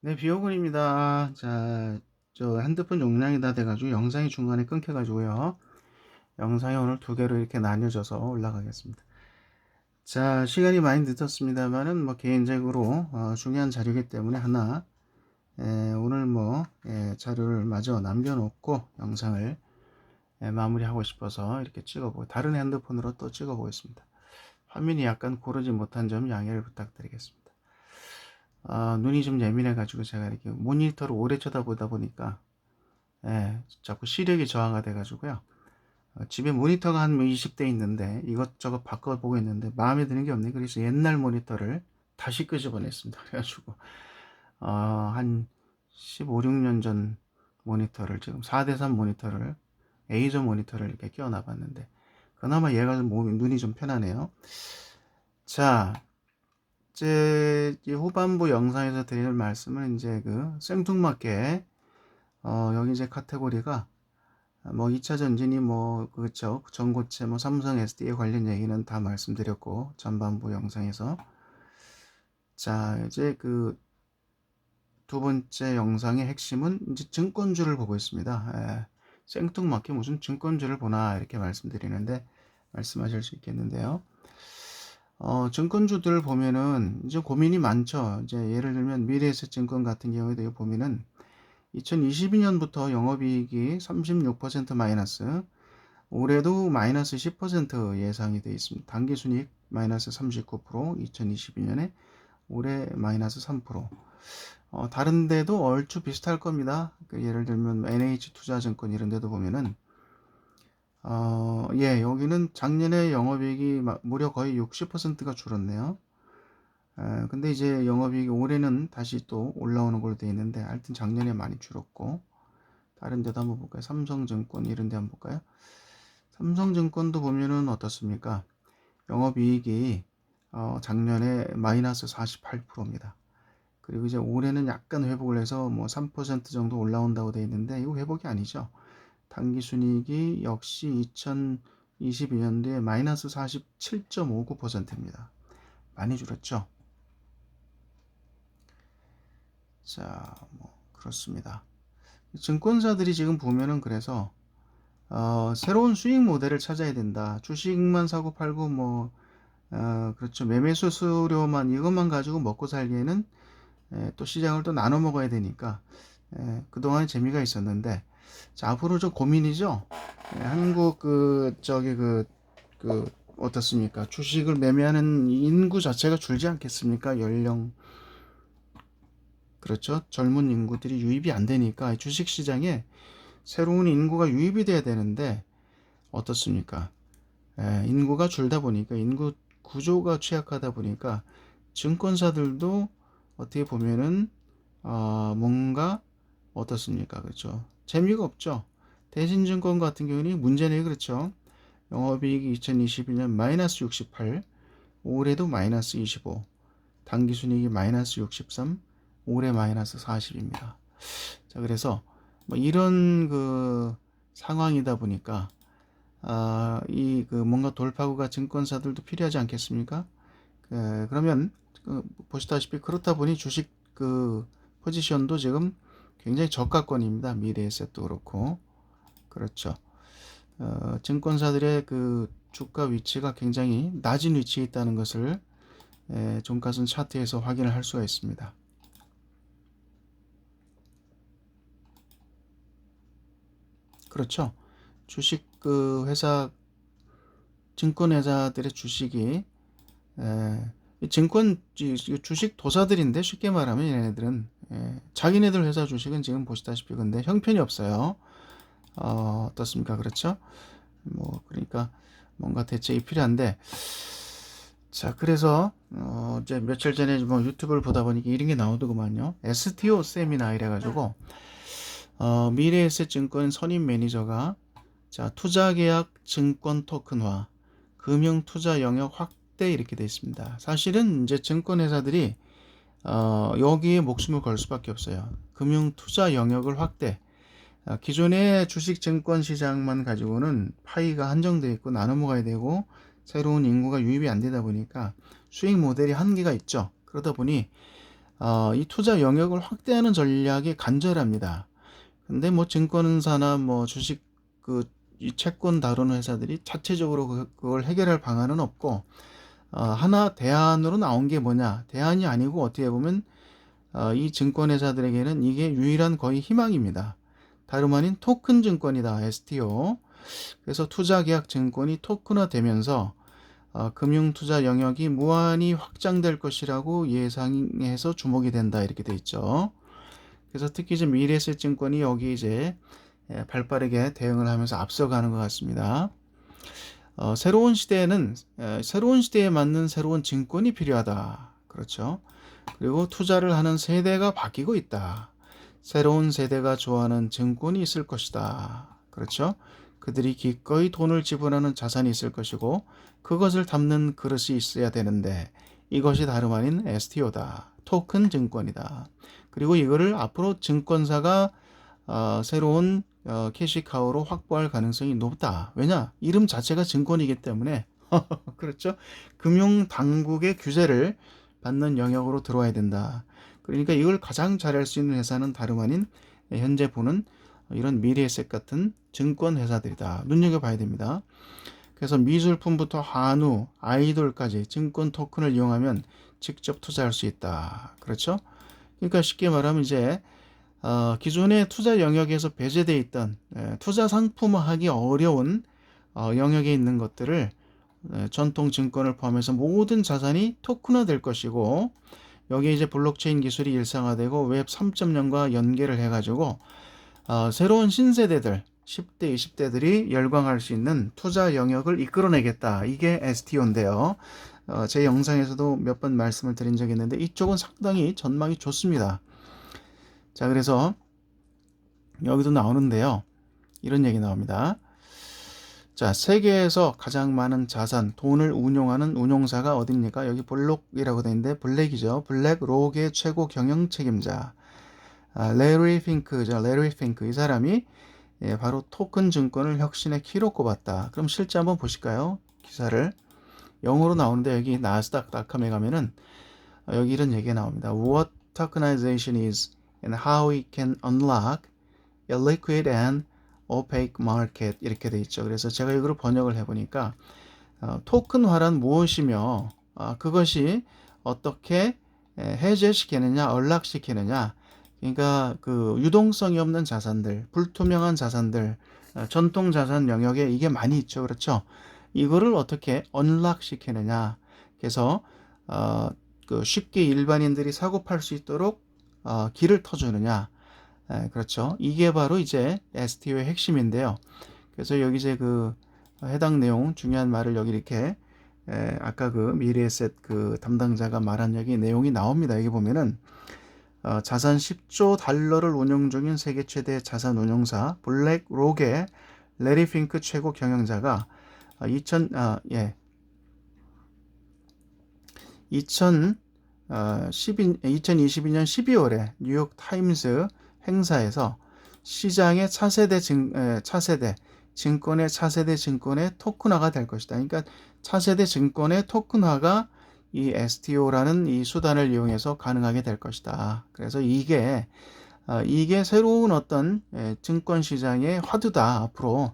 네, 비오군입니다. 자, 저 핸드폰 용량이 다 돼가지고 영상이 중간에 끊겨가지고요. 영상이 오늘 두 개로 이렇게 나뉘어져서 올라가겠습니다. 자, 시간이 많이 늦었습니다만은 뭐 개인적으로 어, 중요한 자료이기 때문에 하나 에, 오늘 뭐 에, 자료를 마저 남겨놓고 영상을 에, 마무리하고 싶어서 이렇게 찍어보고 다른 핸드폰으로 또 찍어보겠습니다. 화면이 약간 고르지 못한 점 양해를 부탁드리겠습니다. 아, 눈이 좀 예민해가지고 제가 이렇게 모니터를 오래 쳐다보다 보니까 예, 자꾸 시력이 저하가 돼가지고요. 어, 집에 모니터가 한 20대 있는데 이것저것 바꿔보고 있는데 마음에 드는 게 없네. 그래서 옛날 모니터를 다시 끄집어냈습니다. 그래가지고 어, 한 15, 16년 전 모니터를 지금 4대3 모니터를 A조 모니터를 이렇게 끼워 놔봤는데 그나마 얘가 몸이 눈이 좀 편하네요. 자, 이 후반부 영상에서 드릴 말씀은 이제 그 생뚱맞게 어 여기 이제 카테고리가 뭐 2차 전진이 뭐 그렇죠 전고체 뭐 삼성 SD에 관련 얘기는 다 말씀드렸고 전반부 영상에서 자 이제 그 두 번째 영상의 핵심은 이제 증권주를 보고 있습니다. 예, 생뚱맞게 무슨 증권주를 보나 이렇게 말씀드리는데 말씀하실 수 있겠는데요. 어, 증권주들 보면은 이제 고민이 많죠. 이제 예를 들면 미래에셋 증권 같은 경우에도 보면은 2022년부터 영업이익이 36% 마이너스, 올해도 마이너스 10% 예상이 되어 있습니다. 당기순이익 마이너스 39%, 2022년에 올해 마이너스 3%. 어, 다른 데도 얼추 비슷할 겁니다. 그 예를 들면 NH투자증권 이런 데도 보면은 어, 예, 여기는 작년에 영업이익이 마- 무려 거의 60%가 줄었네요. 에, 근데 이제 영업이익이 올해는 다시 또 올라오는 걸로 되어 있는데, 하여튼 작년에 많이 줄었고, 다른 데도 한번 볼까요? 삼성증권 이런 데 한번 볼까요? 삼성증권도 보면은 어떻습니까? 영업이익이 어, 작년에 마이너스 48%입니다. 그리고 이제 올해는 약간 회복을 해서 뭐 3% 정도 올라온다고 되어 있는데, 이거 회복이 아니죠. 당기순이익이 역시 2022년도에 마이너스 47.59%입니다. 많이 줄었죠? 자, 뭐 그렇습니다. 증권사들이 지금 보면은 그래서 어, 새로운 수익 모델을 찾아야 된다. 주식만 사고 팔고 뭐 어, 그렇죠. 매매 수수료만 이것만 가지고 먹고 살기에는 에, 또 시장을 또 나눠 먹어야 되니까 에, 그동안 재미가 있었는데 자, 앞으로 좀 고민이죠. 예, 한국 그 저기 그그 어떻습니까? 주식을 매매하는 인구 자체가 줄지 않겠습니까? 연령 그렇죠. 젊은 인구들이 유입이 안 되니까 주식 시장에 새로운 인구가 유입이 돼야 되는데 어떻습니까? 예, 인구가 줄다 보니까 인구 구조가 취약하다 보니까 증권사들도 어떻게 보면은 어, 뭔가 어떻습니까? 그렇죠. 재미가 없죠. 대신증권 같은 경우는 문제는 그렇죠. 영업이익이 2022년 마이너스 68, 올해도 마이너스 25, 당기순이익이 마이너스 63, 올해 마이너스 40입니다. 자, 그래서 뭐 이런 그 상황이다 보니까 아, 이 그 뭔가 돌파구가 증권사들도 필요하지 않겠습니까? 그, 그러면 그 보시다시피 그렇다 보니 주식 그 포지션도 지금 굉장히 저가권입니다. 미래에셋도 그렇고 그렇죠. 어, 증권사들의 그 주가 위치가 굉장히 낮은 위치에 있다는 것을 에, 종가순 차트에서 확인을 할 수가 있습니다. 그렇죠. 주식 그 회사 증권 회사들의 주식이 에, 이 증권 주식 도사들인데 쉽게 말하면 얘네들은 예, 자기네들 회사 주식은 지금 보시다시피 근데 형편이 없어요. 어, 어떻습니까? 그렇죠? 뭐 그러니까 뭔가 대책이 필요한데 자 그래서 어, 이제 며칠 전에 뭐 유튜브를 보다 보니까 이런 게 나오더구만요. STO 세미나 이래 가지고 어, 미래에셋증권 선임 매니저가 자 투자계약 증권 토큰화 금융 투자 영역 확대 이렇게 돼 있습니다. 사실은 이제 증권 회사들이 어, 여기에 목숨을 걸 수밖에 없어요. 금융 투자 영역을 확대. 어, 기존의 주식 증권 시장만 가지고는 파이가 한정되어 있고 나눠 먹어야 되고 새로운 인구가 유입이 안 되다 보니까 수익 모델이 한계가 있죠. 그러다 보니 어, 이 투자 영역을 확대하는 전략이 간절합니다. 근데 뭐 증권사나 뭐 주식 그이 채권 다루는 회사들이 자체적으로 그- 그걸 해결할 방안은 없고 어, 하나 대안으로 나온 게 뭐냐? 대안이 아니고 어떻게 보면 어, 이 증권회사들에게는 이게 유일한 거의 희망입니다. 다름 아닌 토큰 증권이다, STO. 그래서 투자계약 증권이 토큰화되면서 어, 금융투자 영역이 무한히 확장될 것이라고 예상해서 주목이 된다 이렇게 돼 있죠. 그래서 특히 이제 미래에셋 증권이 여기 이제 예, 발빠르게 대응을 하면서 앞서가는 것 같습니다. 어, 새로운 시대에는 에, 새로운 시대에 맞는 새로운 증권이 필요하다. 그렇죠. 그리고 투자를 하는 세대가 바뀌고 있다. 새로운 세대가 좋아하는 증권이 있을 것이다. 그렇죠. 그들이 기꺼이 돈을 지불하는 자산이 있을 것이고 그것을 담는 그릇이 있어야 되는데 이것이 다름 아닌 STO다. 토큰 증권이다. 그리고 이거를 앞으로 증권사가 어, 새로운 어, 캐시카우로 확보할 가능성이 높다. 왜냐? 이름 자체가 증권이기 때문에 그렇죠. 금융 당국의 규제를 받는 영역으로 들어와야 된다. 그러니까 이걸 가장 잘할 수 있는 회사는 다름 아닌 현재 보는 이런 미래에셋 같은 증권 회사들이다. 눈여겨봐야 됩니다. 그래서 미술품부터 한우, 아이돌까지 증권 토큰을 이용하면 직접 투자할 수 있다. 그렇죠? 그러니까 쉽게 말하면 이제 어, 기존의 투자 영역에서 배제돼 있던 에, 투자 상품화하기 어려운 어, 영역에 있는 것들을 에, 전통 증권을 포함해서 모든 자산이 토큰화 될 것이고 여기에 이제 블록체인 기술이 일상화되고 웹 3.0과 연계를 해가지고 어, 새로운 신세대들 10대, 20대들이 열광할 수 있는 투자 영역을 이끌어내겠다. 이게 STO인데요. 어, 제 영상에서도 몇 번 말씀을 드린 적이 있는데 이쪽은 상당히 전망이 좋습니다. 자, 그래서 여기도 나오는데요. 이런 얘기 나옵니다. 자, 세계에서 가장 많은 자산, 돈을 운용하는 운용사가 어딥니까? 여기 블록이라고 되어 있는데 블랙이죠. 블랙 록의 최고 경영 책임자. 아, 레리 핑크죠. 레리 핑크. 이 사람이 예, 바로 토큰 증권을 혁신의 키로 꼽았다. 그럼 실제 한번 보실까요? 기사를. 영어로 나오는데 여기 나스닥 닷컴에 가면은 어, 여기 이런 얘기가 나옵니다. What tokenization is and how it can unlock a liquid and opaque market 이렇게 돼 있죠. 그래서 제가 이걸 번역을 해보니까 어, 토큰화란 무엇이며 어, 그것이 어떻게 에, 해제시키느냐, 언락시키느냐. 그러니까 그 유동성이 없는 자산들, 불투명한 자산들, 어, 전통 자산 영역에 이게 많이 있죠. 그렇죠? 이거를 어떻게 언락시키느냐. 그래서 어, 그 쉽게 일반인들이 사고 팔 수 있도록 어, 길을 터주느냐. 에, 그렇죠. 이게 바로 이제 STO의 핵심인데요. 그래서 여기 이제 그 해당 내용 중요한 말을 여기 이렇게 에, 아까 그 미래에셋 그 담당자가 말한 여기 내용이 나옵니다. 여기 보면은 어, 자산 10조 달러를 운영 중인 세계 최대 자산 운용사 블랙록의 레리 핑크 최고 경영자가 어, 2000 아, 예. 2000 어, 12, 2022년 12월에 뉴욕 타임스 행사에서 시장의 차세대 증, 에, 차세대 증권의 차세대 증권의 토큰화가 될 것이다. 그러니까 차세대 증권의 토큰화가 이 STO라는 이 수단을 이용해서 가능하게 될 것이다. 그래서 이게 어, 이게 새로운 어떤 에, 증권 시장의 화두다 앞으로 어,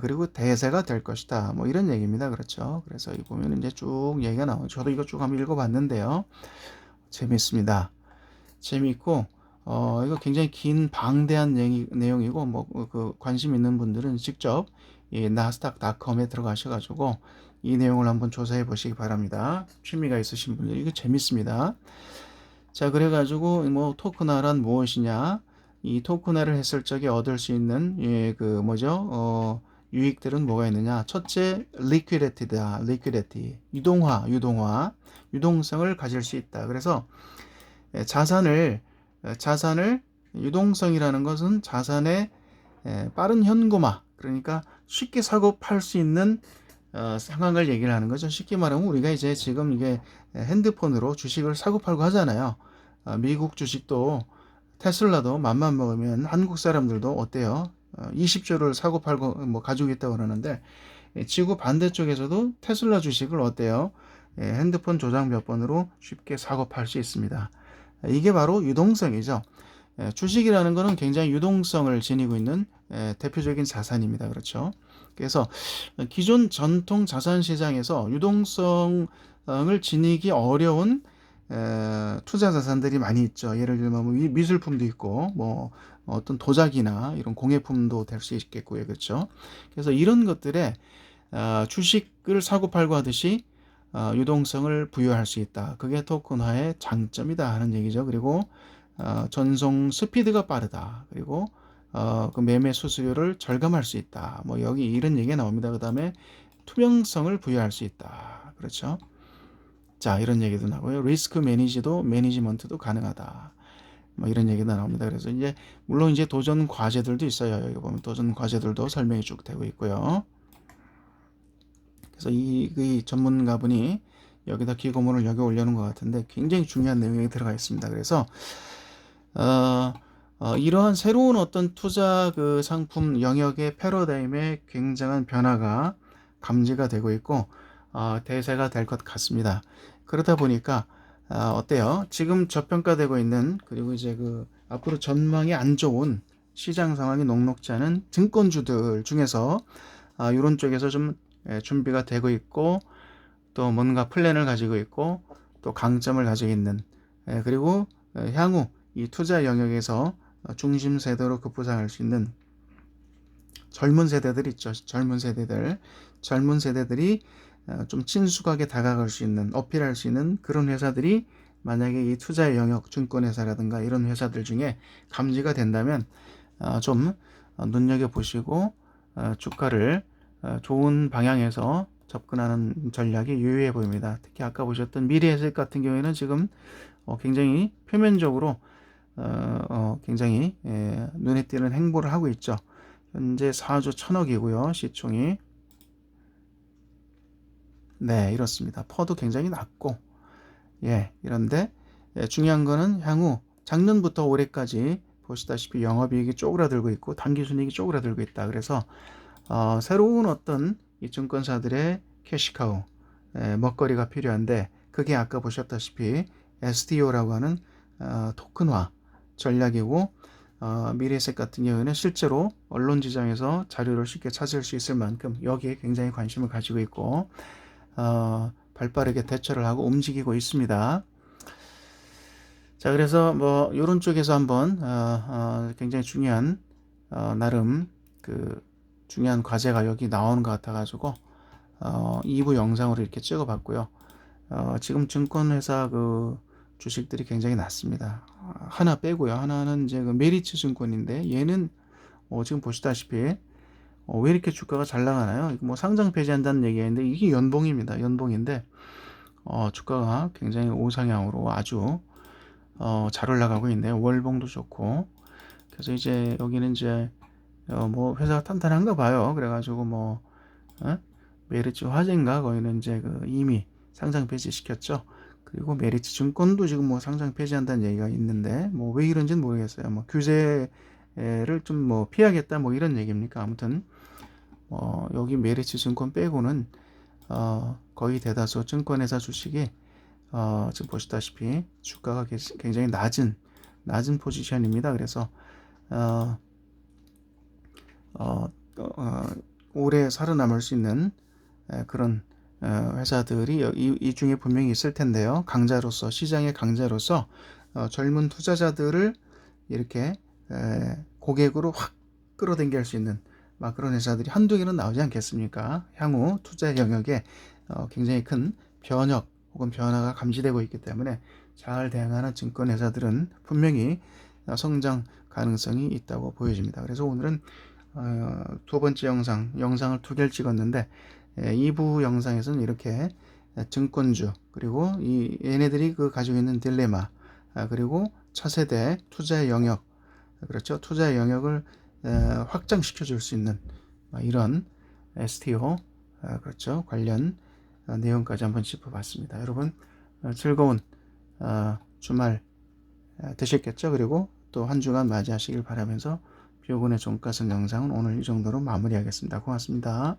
그리고 대세가 될 것이다. 뭐 이런 얘기입니다. 그렇죠. 그래서 이 보면 이제 쭉 얘기가 나오죠. 저도 이거 쭉 한번 읽어봤는데요. 재밌습니다. 재밌고 어 이거 굉장히 긴 방대한 내용이고 뭐 그 관심 있는 분들은 직접 이 나스닥닷컴에 들어가셔가지고 이 내용을 한번 조사해 보시기 바랍니다. 취미가 있으신 분들 이거 재밌습니다. 자 그래가지고 뭐 토큰화란 무엇이냐 이 토큰화를 했을 적에 얻을 수 있는 예, 그 뭐죠? 어, 유익들은 뭐가 있느냐? 첫째 liquidity다. liquidity. 유동화 유동화. 유동성을 가질 수 있다. 그래서 예, 자산을 예, 자산을 유동성이라는 것은 자산의 예, 빠른 현금화. 그러니까 쉽게 사고 팔 수 있는 어, 상황을 얘기를 하는 거죠. 쉽게 말하면 우리가 이제 지금 이게 핸드폰으로 주식을 사고 팔고 하잖아요. 어, 미국 주식도 테슬라도 맘만 먹으면 한국 사람들도 어때요? 어, 20조를 사고 팔고 뭐 가지고 있다고 그러는데 예, 지구 반대쪽에서도 테슬라 주식을 어때요? 예, 핸드폰 조작 몇 번으로 쉽게 사고 팔 수 있습니다. 이게 바로 유동성이죠. 예, 주식이라는 것은 굉장히 유동성을 지니고 있는 예, 대표적인 자산입니다. 그렇죠. 그래서 기존 전통 자산 시장에서 유동성을 지니기 어려운 에, 투자 자산들이 많이 있죠. 예를 들면 뭐 미- 미술품도 있고 뭐 어떤 도자기나 이런 공예품도 될 수 있겠고요. 그렇죠. 그래서 이런 것들에 어, 주식을 사고 팔고 하듯이 어, 유동성을 부여할 수 있다. 그게 토큰화의 장점이다 하는 얘기죠. 그리고 어, 전송 스피드가 빠르다. 그리고 어, 그 매매 수수료를 절감할 수 있다. 뭐 여기 이런 얘기가 나옵니다. 그 다음에 투명성을 부여할 수 있다. 그렇죠. 자, 이런 얘기도 나고요. 리스크 매니지도 매니지먼트도 가능하다. 뭐 이런 얘기도 나옵니다. 그래서 이제 물론 이제 도전 과제들도 있어요. 여기 보면 도전 과제들도 설명이 쭉 되고 있고요. 그래서 이, 이 전문가분이 여기다 기고문을 여기 올려놓은 것 같은데 굉장히 중요한 내용이 들어가 있습니다. 그래서 어, 어, 이러한 새로운 어떤 투자 그 상품 영역의 패러다임에 굉장한 변화가 감지가 되고 있고 어, 대세가 될 것 같습니다. 그러다 보니까 어, 어때요? 지금 저평가되고 있는 그리고 이제 그 앞으로 전망이 안 좋은 시장 상황이 녹록지 않은 증권주들 중에서 아, 이런 쪽에서 좀 예, 준비가 되고 있고 또 뭔가 플랜을 가지고 있고 또 강점을 가지고 있는 예, 그리고 예, 향후 이 투자 영역에서 중심 세대로 급부상할 수 있는 젊은 세대들 있죠. 젊은 세대들 젊은 세대들이 어, 좀 친숙하게 다가갈 수 있는 어필할 수 있는 그런 회사들이 만약에 이 투자 영역 증권회사라든가 이런 회사들 중에 감지가 된다면 어, 좀 어, 눈여겨 보시고 어, 주가를 어, 좋은 방향에서 접근하는 전략이 유효해 보입니다. 특히 아까 보셨던 미래에셋 같은 경우에는 지금 어, 굉장히 표면적으로 어, 어, 굉장히 예, 눈에 띄는 행보를 하고 있죠. 현재 4조 1000억이고요. 시총이 네, 이렇습니다. 퍼도 굉장히 낮고, 예, 이런데, 예, 중요한 거는 향후 작년부터 올해까지 보시다시피 영업이익이 쪼그라들고 있고, 단기순이익이 쪼그라들고 있다. 그래서, 어, 새로운 어떤 이 증권사들의 캐시카우, 예, 먹거리가 필요한데, 그게 아까 보셨다시피 STO라고 하는 어, 토큰화 전략이고, 어, 미래에셋 같은 경우에는 실제로 언론지장에서 자료를 쉽게 찾을 수 있을 만큼 여기에 굉장히 관심을 가지고 있고, 어, 발빠르게 대처를 하고 움직이고 있습니다. 자, 그래서 뭐 이런 쪽에서 한번 어, 어, 굉장히 중요한 어, 나름 그 중요한 과제가 여기 나오는 것 같아가지고 어, 2부 영상으로 이렇게 찍어봤고요. 어, 지금 증권회사 그 주식들이 굉장히 낮습니다. 하나 빼고요. 하나는 이제 그 메리츠 증권인데 얘는 어, 지금 보시다시피 어, 왜 이렇게 주가가 잘 나가나요? 뭐 상장 폐지한다는 얘기인데 이게 연봉입니다. 연봉인데 어, 주가가 굉장히 우상향으로 아주 어, 잘 올라가고 있네요. 월봉도 좋고 그래서 이제 여기는 이제 어, 뭐 회사가 탄탄한가 봐요. 그래가지고 뭐 어? 메리츠 화재인가 거기는 이제 그 이미 상장 폐지 시켰죠. 그리고 메리츠 증권도 지금 뭐 상장 폐지한다는 얘기가 있는데 뭐 왜 이런지는 모르겠어요. 뭐 규제를 좀 뭐 피하겠다 뭐 이런 얘기입니까? 아무튼 어, 여기 메리츠 증권 빼고는 어, 거의 대다수 증권회사 주식이 어, 지금 보시다시피 주가가 굉장히 낮은 낮은 포지션입니다. 그래서 어, 어, 어, 오래 살아남을 수 있는 에, 그런 어, 회사들이 이, 이, 중에 분명히 있을 텐데요. 강자로서 시장의 강자로서 어, 젊은 투자자들을 이렇게 에, 고객으로 확 끌어당길 수 있는 막 그런 회사들이 한두 개는 나오지 않겠습니까? 향후 투자 영역에 어, 굉장히 큰 변혁 혹은 변화가 감지되고 있기 때문에 잘 대응하는 증권 회사들은 분명히 어, 성장 가능성이 있다고 보여집니다. 그래서 오늘은 어, 두 번째 영상, 영상을 두 개를 찍었는데 예, 2부 영상에서는 이렇게 증권주 그리고 이 얘네들이 그 가지고 있는 딜레마 아, 그리고 차세대 투자 영역 그렇죠 투자 영역을 에, 확장시켜 줄 수 있는 아, 이런 STO 아, 그렇죠 관련 어, 내용까지 한번 짚어봤습니다. 여러분 어, 즐거운 어, 주말 어, 되셨겠죠? 그리고 또 한 주간 맞이하시길 바라면서 뷰군의 종가선 영상은 오늘 이 정도로 마무리하겠습니다. 고맙습니다.